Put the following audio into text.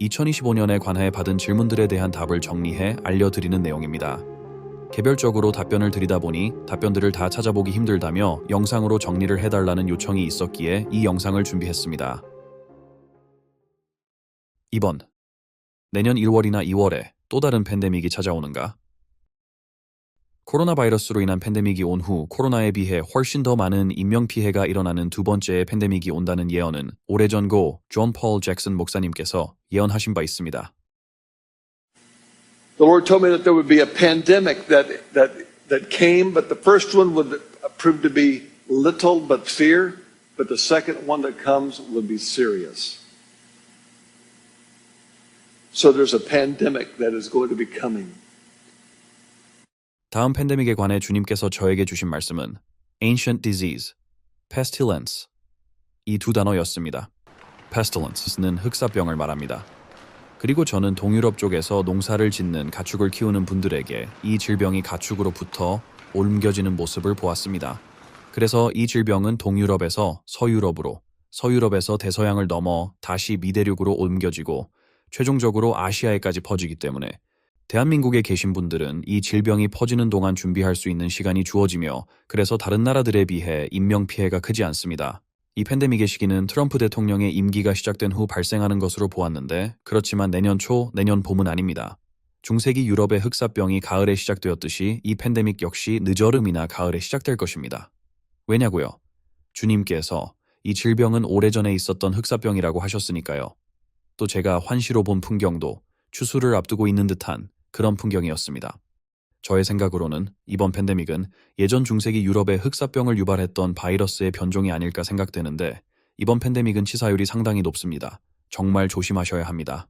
2025년에 관해 받은 질문들에 대한 답을 정리해 알려드리는 내용입니다. 개별적으로 답변을 드리다 보니 답변들을 다 찾아보기 힘들다며 영상으로 정리를 해달라는 요청이 있었기에 이 영상을 준비했습니다. 2번. 내년 1월이나 2월에 또 다른 팬데믹이 찾아오는가? 코로나 바이러스로 인한 팬데믹이 온 후 코로나에 비해 훨씬 더 많은 인명 피해가 일어나는 두 번째의 팬데믹이 온다는 예언은 오래전고 존 폴 잭슨 목사님께서 예언하신 바 있습니다. The Lord told me that there would be a pandemic that, that, that came, but the first one would prove to be little but fear, but the second one that comes would be serious. So there's a pandemic that is going to be coming. 다음 팬데믹에 관해 주님께서 저에게 주신 말씀은 ancient disease, pestilence 이 두 단어였습니다. pestilence는 흑사병을 말합니다. 그리고 저는 동유럽 쪽에서 농사를 짓는 가축을 키우는 분들에게 이 질병이 가축으로부터 옮겨지는 모습을 보았습니다. 그래서 이 질병은 동유럽에서 서유럽으로, 서유럽에서 대서양을 넘어 다시 미대륙으로 옮겨지고 최종적으로 아시아에까지 퍼지기 때문에 대한민국에 계신 분들은 이 질병이 퍼지는 동안 준비할 수 있는 시간이 주어지며 그래서 다른 나라들에 비해 인명 피해가 크지 않습니다. 이 팬데믹의 시기는 트럼프 대통령의 임기가 시작된 후 발생하는 것으로 보았는데 그렇지만 내년 초, 내년 봄은 아닙니다. 중세기 유럽의 흑사병이 가을에 시작되었듯이 이 팬데믹 역시 늦어름이나 가을에 시작될 것입니다. 왜냐고요? 주님께서 이 질병은 오래전에 있었던 흑사병이라고 하셨으니까요. 또 제가 환시로 본 풍경도 추수를 앞두고 있는 듯한 그런 풍경이었습니다. 저의 생각으로는 이번 팬데믹은 예전 중세기 유럽의 흑사병을 유발했던 바이러스의 변종이 아닐까 생각되는데 이번 팬데믹은 치사율이 상당히 높습니다. 정말 조심하셔야 합니다.